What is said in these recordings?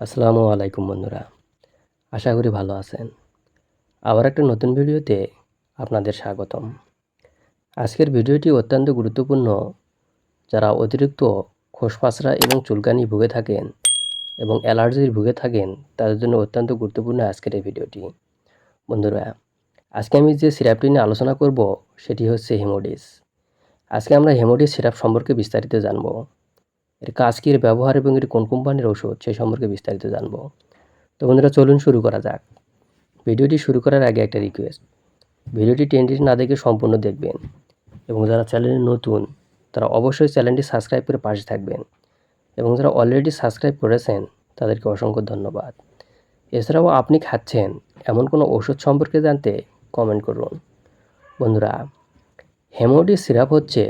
আসসালামু আলাইকুম বন্ধুরা, আশা করি ভালো আছেন। আবার একটা নতুন ভিডিওতে আপনাদের স্বাগতম। আজকের ভিডিওটি অত্যন্ত গুরুত্বপূর্ণ। যারা অতিরিক্ত খোসপাসরা এবং চুলকানি ভুগে থাকেন এবং অ্যালার্জির ভুগে থাকেন, তাদের জন্য অত্যন্ত গুরুত্বপূর্ণ আজকের এই ভিডিওটি। বন্ধুরা, আজকে আমি যে সিরাপটি নিয়ে আলোচনা করব, সেটি হচ্ছে হেমোডিস। আজকে আমরা হেমোডিস সিরাপ সম্পর্কে বিস্তারিত জানব। এর কাজ কী, এর ব্যবহার এবং এটি কোন কোম্পানির ওষুধ সেই সম্পর্কে বিস্তারিত জানব। তো বন্ধুরা, চলুন শুরু করা যাক। ভিডিওটি শুরু করার আগে একটা রিকোয়েস্ট ভিডিওটি টেনটি না দেখে সম্পূর্ণ দেখবেন এবং যারা চ্যানেলে নতুন, তারা অবশ্যই চ্যানেলটি সাবস্ক্রাইব করে পাশে থাকবেন এবং যারা অলরেডি সাবস্ক্রাইব করেছেন, তাদেরকে অসংখ্য ধন্যবাদ। এছাড়াও আপনি খাচ্ছেন এমন কোনো ওষুধ সম্পর্কে জানতে কমেন্ট করুন। বন্ধুরা হেমোডি সিরাপ হচ্ছে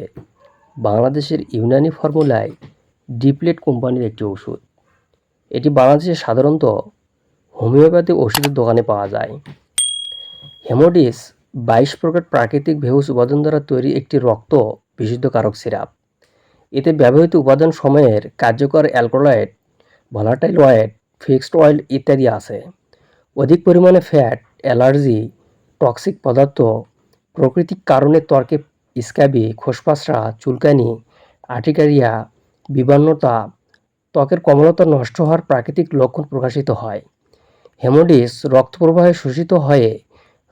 বাংলাদেশের ইউনানি ফর্মুলায় ডিপ্লেট কোম্পানির একটি ওষুধ। এটি বাংলাদেশে সাধারণত হোমিওপ্যাথি ওষুধের দোকানে পাওয়া যায়। হেমোডিস বাইশ প্রকার প্রাকৃতিক ভেউস উপাদান দ্বারা তৈরি একটি রক্ত বিশুদ্ধকারক সিরাপ। এতে ব্যবহৃত উপাদান সময়ের কার্যকর alkaloid, volatile oil, fixed oil ইত্যাদি আছে। অধিক পরিমাণে ফ্যাট, অ্যালার্জি, টক্সিক পদার্থ, প্রাকৃতিক কারণে ত্বকে স্ক্যাবি খোসপাসরা চুলকানি, আর্টিকারিয়া বিবর্ণতা ত্বকের কমলতা নষ্ট হওয়ার প্রাকৃতিক লক্ষণ প্রকাশিত হয়। হেমোডিস রক্ত প্রবাহে শোষিত হয়ে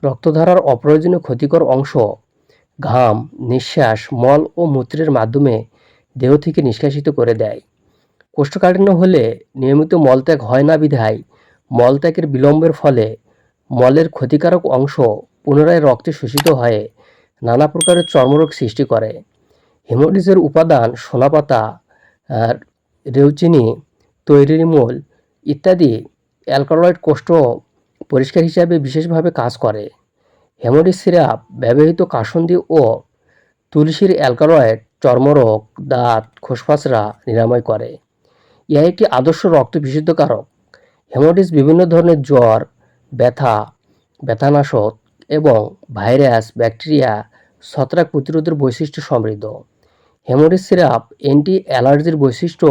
রক্তধারার অপ্রয়োজনীয় ক্ষতিকর অংশ, ঘাম, নিঃশ্বাস, মল ও মূত্রের মাধ্যমে দেহ থেকে নিষ্কাশিত করে দেয়। কোষ্ঠকাঠিন্য হলে নিয়মিত মলত্যাগ হয় না বিধায় মলত্যাগের বিলম্বের ফলে মলের ক্ষতিকারক অংশ পুনরায় রক্তে শোষিত হয়ে নানা প্রকারের চর্মরোগ সৃষ্টি করে। হেমোডিসের উপাদান সোনাপাতা আর রেউচিনি তৈরিমূল ইত্যাদি অ্যালকালয়েড কোষ্ঠ পরিষ্কার হিসাবে বিশেষভাবে কাজ করে। হেমোডিস সিরাপ, ব্যবহৃত কাসন্দি ও তুলসীর অ্যালকালয়েড, চর্মরোগ, দাঁত খোসপাসরা নিরাময় করে। ইহা একটি আদর্শ রক্ত বিশুদ্ধকারক হেমোডিস বিভিন্ন ধরনের জ্বর, ব্যথা, ব্যথানাশক এবং ভাইরাস, ব্যাকটেরিয়া, ছত্রাক প্রতিরোধের বৈশিষ্ট্য সমৃদ্ধ। হেমোডিস সিরাপ অ্যান্টি অ্যালার্জির বৈশিষ্ট্য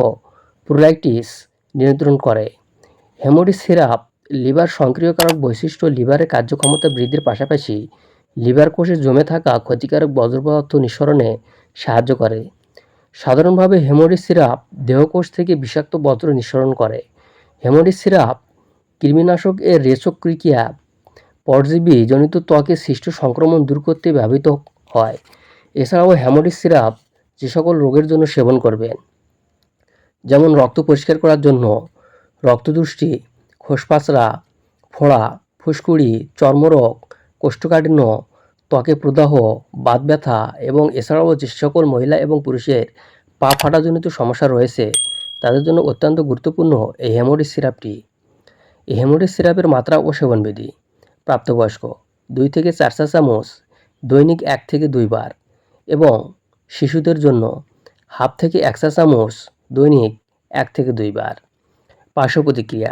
প্রোলাইটিস নিয়ন্ত্রণ করে। হেমোডিস সিরাপ লিভার সক্রিয়কারক বৈশিষ্ট্য লিভারের কার্যক্ষমতা বৃদ্ধির পাশাপাশি লিভার কোষে জমে থাকা ক্ষতিকারক বজ্র পদার্থ নিঃসরণে সাহায্য করে। সাধারণভাবে হেমোডিস সিরাপ দেহকোষ থেকে বিষাক্ত বজ্র নিঃসরণ করে। হেমোডিস সিরাপ কৃমিনাশক এর রেচক্রিকিয়া পরজীবী জনিত ত্বকে সৃষ্ট সংক্রমণ দূর করতে ব্যবহৃত হয়। এছাড়াও হেমোডিস সিরাপ যে সকল রোগের জন্য সেবন করবেন। যেমন রক্ত পরিষ্কার করার জন্য রক্তদুষ্টি খোসপাচড়া ফোড়া, ফুসকুড়ি, চর্মরোগ, কোষ্ঠকাঠিন্য, ত্বকে প্রদাহ, বাত ব্যথা এবং এছাড়াও যে সকল মহিলা এবং পুরুষের পা ফাটাজনিত সমস্যা রয়েছে, তাদের জন্য অত্যন্ত গুরুত্বপূর্ণ এই হেমোডিস সিরাপটি। এই হেমোডিস সিরাপের মাত্রা ও সেবনবিধি। প্রাপ্তবয়স্ক দুই থেকে চার চা চামচ দৈনিক এক থেকে দুইবার এবং শিশুদের জন্য হাফ থেকে এক চামচ দৈনিক এক থেকে দুইবার পার্শ্ব প্রতিক্রিয়া।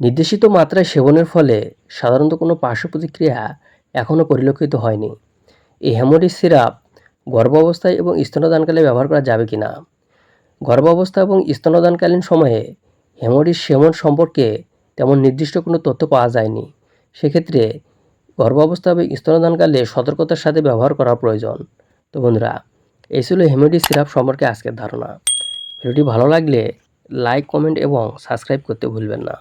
নির্দেশিত মাত্রায় সেবনের ফলে সাধারণত কোনো পার্শ্ব প্রতিক্রিয়া এখনও পরিলক্ষিত হয়নি। এই হেমোডিস সিরাপ গর্ভাবস্থায় এবং স্তনদানকালে ব্যবহার করা যাবে কি না গর্ভাবস্থা এবং স্তনদানকালীন সময়ে হেমোডিস সেবন সম্পর্কে তেমন নির্দিষ্ট কোনো তথ্য পাওয়া যায়নি। সেক্ষেত্রে গর্ভাবস্থা এবং স্তনদানকালে সতর্কতার সাথে ব্যবহার করা প্রয়োজন। তো বন্ধুরা এই ছিল হেমোডিস সিরাপ সম্পর্কে আজকের ধারণা। ভিডিওটি ভালো লাগলে লাইক কমেন্ট এবং সাবস্ক্রাইব করতে ভুলবেন না।